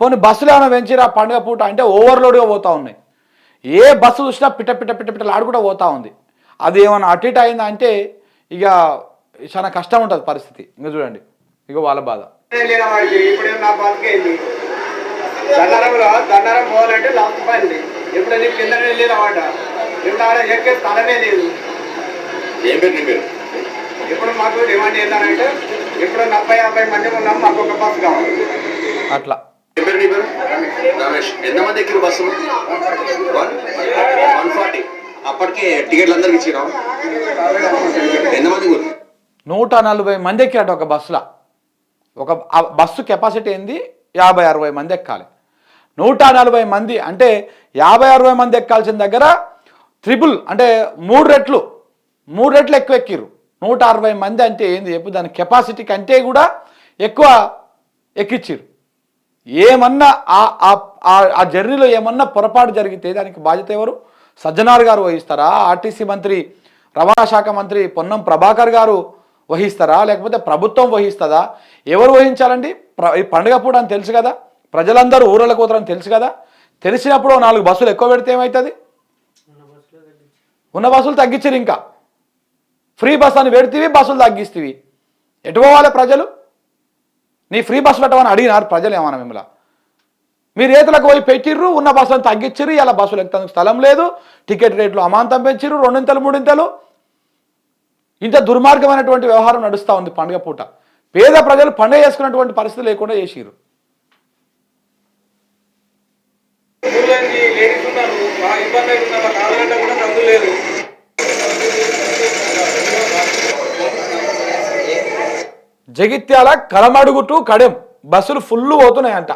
పోనీ బస్సులు ఏమైనా పెంచిరా పండుగ పూట? అంటే ఓవర్లోడ్గా పోతా ఉన్నాయి. ఏ బస్సు చూసినా పిట్ట పిట్ట పిట్ట పిట్టలు ఆడుకుంటూ పోతా ఉంది. అది ఏమైనా అటు ఇటు అయిందా అంటే ఇక చాలా కష్టం ఉంటుంది పరిస్థితి. ఇంకా చూడండి. ఇక వాళ్ళ బాధ. దండరంలో దండరం పోవాలంటే లాస్ట్ పడింది ఇప్పుడు నేను కింద వెళ్ళిన వాట ఇప్పుడు ఆడ ఎక్కే స్థలమే లేదు. ఏం పేరు నీ పేరు? ఇప్పుడు మాకు డిమాండ్ ఏంటంటే ఇప్పుడు నలభై యాభై మంది ఉన్నాం మాకు ఒక బస్సు కావాలి. అట్లా ఏం పేరు నీ పేరు రమేష్ ఎంతమంది ఎక్కిరు బస్సు. One one forty. అప్పటికే టికెట్లు అందరికి ఇచ్చిరా ఎంతమంది నూట నలభై మంది ఎక్కాడు ఒక బస్సులో. ఒక బస్సు కెపాసిటీ ఏంది? యాభై అరవై మంది ఎక్కాలి నూట నలభై మంది అంటే యాభై అరవై మంది ఎక్కాల్సిన దగ్గర త్రిపుల్ అంటే మూడు రెట్లు. మూడు రెట్లు ఎక్కువ ఎక్కిర్రు. నూట అరవై మంది అంటే ఏంది? చెప్పు దాని కెపాసిటీ కంటే కూడా ఎక్కువ ఎక్కిచ్చిరు ఏమన్నా ఆ- ఆ- జర్నీలో ఏమన్నా పొరపాటు జరిగితే దానికి బాధ్యత ఎవరు? సజ్జనార్ గారు వహిస్తారా? ఆర్టీసీ మంత్రి రవాణా శాఖ మంత్రి పొన్నం ప్రభాకర్ గారు వహిస్తారా? లేకపోతే ప్రభుత్వం వహిస్తుందా? ఎవరు వహించాలండి? ప్ర- ఈ పండుగ పూట అని తెలుసు కదా? ప్రజలందరూ ఊరలకు పోతారని తెలుసు కదా? తెలిసినప్పుడు నాలుగు బస్సులు ఎక్కువ పెడితే ఏమవుతుంది ఉన్న బస్సులు తగ్గించారు ఇంకా. ఫ్రీ బస్ అని పెడితేవి బస్సులు తగ్గిస్తేవి. ఎటు పోవాలి ప్రజలు? నీ ఫ్రీ బస్ పెట్టమని అడిగినారు ప్రజలు ఏమన్నా మిమ్మల్ని? మీరు ఏతలకు పోయి పెట్టిర్రు ఉన్న బస్సులను తగ్గించిర్రు ఇలా బస్సులు ఎక్కుతానికి స్థలం లేదు టికెట్ రేట్లు అమాంతం పెంచిర్రు రెండింతలు మూడింతలు. ఇంత దుర్మార్గమైనటువంటి వ్యవహారం నడుస్తూ ఉంది పండుగ పూట. పేద ప్రజలు పండుగ చేసుకున్నటువంటి పరిస్థితి లేకుండా చేసిర్రు. ఇబ్బంది అవుతున్నారు కావాలంటే కూడా సందు లేదు జగిత్యాల కలమడుగు కడెం. బస్సులు ఫుల్ పోతున్నాయంట.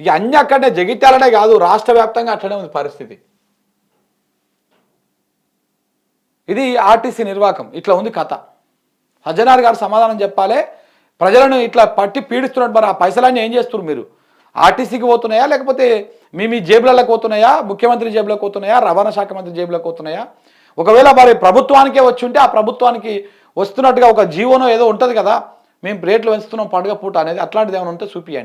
ఇక అన్ని అక్కడనే జగిత్యాలనే కాదు రాష్ట్ర వ్యాప్తంగా అట్లనే ఉంది పరిస్థితి. ఇది ఆర్టీసీ నిర్వాహకం ఇట్లా ఉంది కథ. సజ్జనార్ గారు సమాధానం చెప్పాలి. ప్రజలను ఇట్లా పట్టి పీడిస్తున్నట్టు మరి ఆ పైసలన్నీ ఏం చేస్తున్నారు మీరు? ఆర్టీసీకి పోతున్నాయా లేకపోతే మీ మీ జేబులకు పోతున్నాయా? ముఖ్యమంత్రి జేబులకు పోతున్నాయా? రవాణా శాఖ మంత్రి జేబులకు పోతున్నాయా? ఒకవేళ మరి ప్రభుత్వానికే వచ్చి ఉంటే ఆ ప్రభుత్వానికి వస్తున్నట్టుగా ఒక జీవోనో ఏదో ఉంటుంది కదా. మేము రేట్లు పెంచుతున్నాం పండుగ పూట అనేది అట్లాంటిది ఏమైనా ఉంటే చూపియండి.